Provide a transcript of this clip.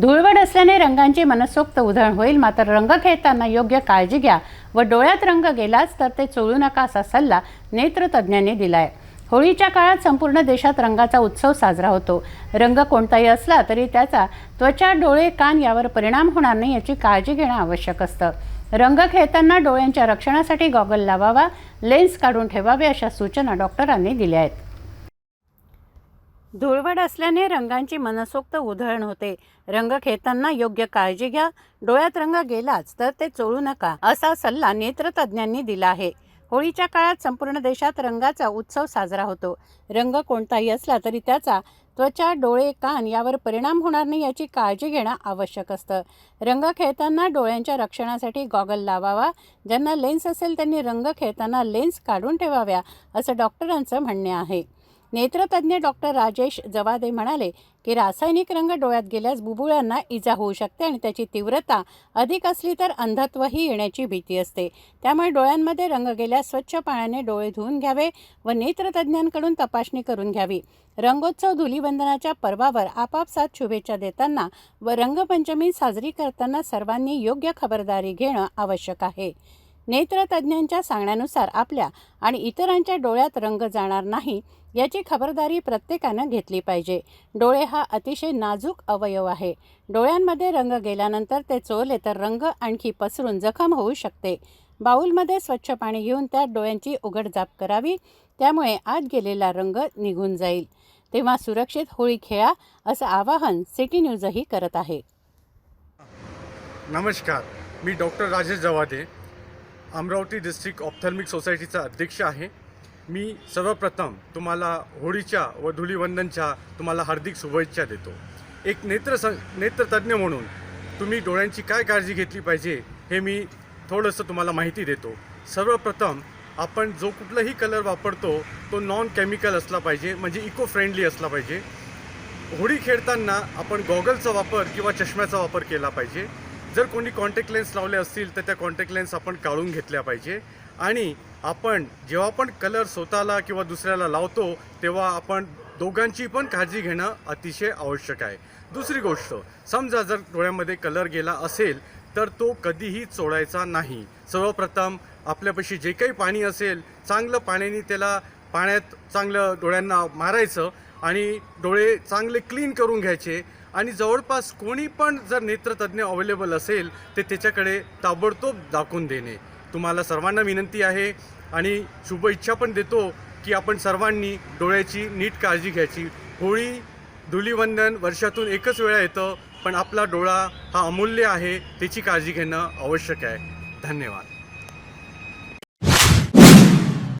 धुळवड असल्याने रंगांची मनसोक्त उधळण होईल. मात्र रंग खेळताना योग्य काळजी घ्या व डोळ्यात रंग गेलाच तर ते चोळू नका असा सल्ला नेत्रतज्ज्ञांनी दिलाय. होळीच्या काळात संपूर्ण देशात रंगाचा उत्सव साजरा होतो. रंग कोणताही असला तरी त्याचा त्वचा डोळे कान यावर परिणाम होणार नाही याची काळजी घेणं आवश्यक असतं. रंग खेळताना डोळ्यांच्या रक्षणासाठी गॉगल लावावा लेन्स काढून ठेवावे अशा सूचना डॉक्टरांनी दिल्या आहेत. धुळवड असल्याने रंगांची मनसोक्त उधळण होते. रंग खेळताना योग्य काळजी घ्या. डोळ्यात रंग गेलाच तर ते चोळू नका असा सल्ला नेत्रतज्ज्ञांनी दिला आहे. होळीच्या काळात संपूर्ण देशात रंगाचा उत्सव साजरा होतो. रंग कोणताही असला तरी त्याचा त्वचा डोळे कान यावर परिणाम होणार नाही याची काळजी घेणं आवश्यक असतं. रंग खेळताना डोळ्यांच्या रक्षणासाठी गॉगल लावावा. ज्यांना लेन्स असेल त्यांनी रंग खेळताना लेन्स काढून ठेवाव्या असं डॉक्टरांचं म्हणणे आहे. नेत्रतज्ज्ञ डॉक्टर राजेश जवादे म्हणाले की रासायनिक रंग डोळ्यात गेल्यास बुबुळांना इजा होऊ शकते आणि त्याची तीव्रता अधिक असली तर अंधत्वही येण्याची भीती असते. त्यामुळे डोळ्यांमध्ये रंग गेल्यास स्वच्छ पाण्याने डोळे धुवून घ्यावे व नेत्रतज्ञांकडून तपासणी करून घ्यावी. रंगोत्सव धुलीवंदनाच्या पर्वावर आपापसात शुभेच्छा देताना व रंगपंचमी साजरी करताना सर्वांनी योग्य खबरदारी घेणं आवश्यक आहे. नेत्रतज्ञांच्या सांगण्यानुसार आपल्या आणि इतरांच्या डोळ्यात रंग जाणार नाही याची खबरदारी प्रत्येकानं घेतली पाहिजे. डोळे हा अतिशय नाजूक अवयव आहे. डोळ्यांमध्ये रंग गेल्यानंतर ते चोरले तर रंग आणखी पसरून जखम होऊ शकते. बाऊलमध्ये स्वच्छ पाणी घेऊन त्यात डोळ्यांची उघडझाप करावी त्यामुळे आत गेलेला रंग निघून जाईल. तेव्हा सुरक्षित होळी खेळा असं आवाहन सिटी न्यूजही करत आहे. नमस्कार. मी doctor Rajesh Jawade Amravati district ophthalmic सोसायटीचा अध्यक्ष आहे. मी सर्वप्रथम तुम्हाला होळीच्या व धुलीवंदनच्या तुम्हाला हार्दिक शुभेच्छा देतो. एक नेत्र नेत्रतज्ज्ञ म्हणून तुम्ही डोळ्यांची काय काळजी घेतली पाहिजे हे मी थोडंसं तुम्हाला माहिती देतो. सर्वप्रथम आपण जो कुठलाही कलर वापरतो तो नॉन केमिकल असला पाहिजे म्हणजे इको फ्रेंडली असला पाहिजे. होळी खेळताना आपण गॉगलचा वापर किंवा चष्म्याचा वापर केला पाहिजे. जर कोणी कॉन्टॅक्ट लेन्स लावले असतील तर त्या कॉन्टॅक्ट लेन्स आपण काढून घेतल्या पाहिजे. आणि आपण जेव्हा पण कलर स्वतःला किंवा दुसऱ्याला लावतो तेव्हा आपण दोघांची पण काळजी घेणं अतिशय आवश्यक आहे. दुसरी गोष्ट समजा जर डोळ्यामध्ये कलर गेला असेल तर तो कधीही चोळायचा नाही. सर्वप्रथम आपल्यापाशी जे काही पाणी असेल चांगलं पाण्याने त्याला पाण्यात चांगलं डोळ्यांना मारायचं आणि डोळे चांगले क्लीन करून घ्यायचे आणि जवळपास कोणी पण जर नेत्रतज्ञ अवेलेबल असेल ते त्याच्याकडे ताबडतोब दाखवून देणे. तुम्हाला सर्वांना विनंती आहे आणि शुभ इच्छा पण देतो की आपण सर्वांनी डोळ्याची नीट काळजी घ्यायची. होळी धुलीवंदन वर्षातून एकच वेळा येतं पण आपला डोळा हा अमूल्य आहे त्याची काळजी घेणं आवश्यक आहे. धन्यवाद.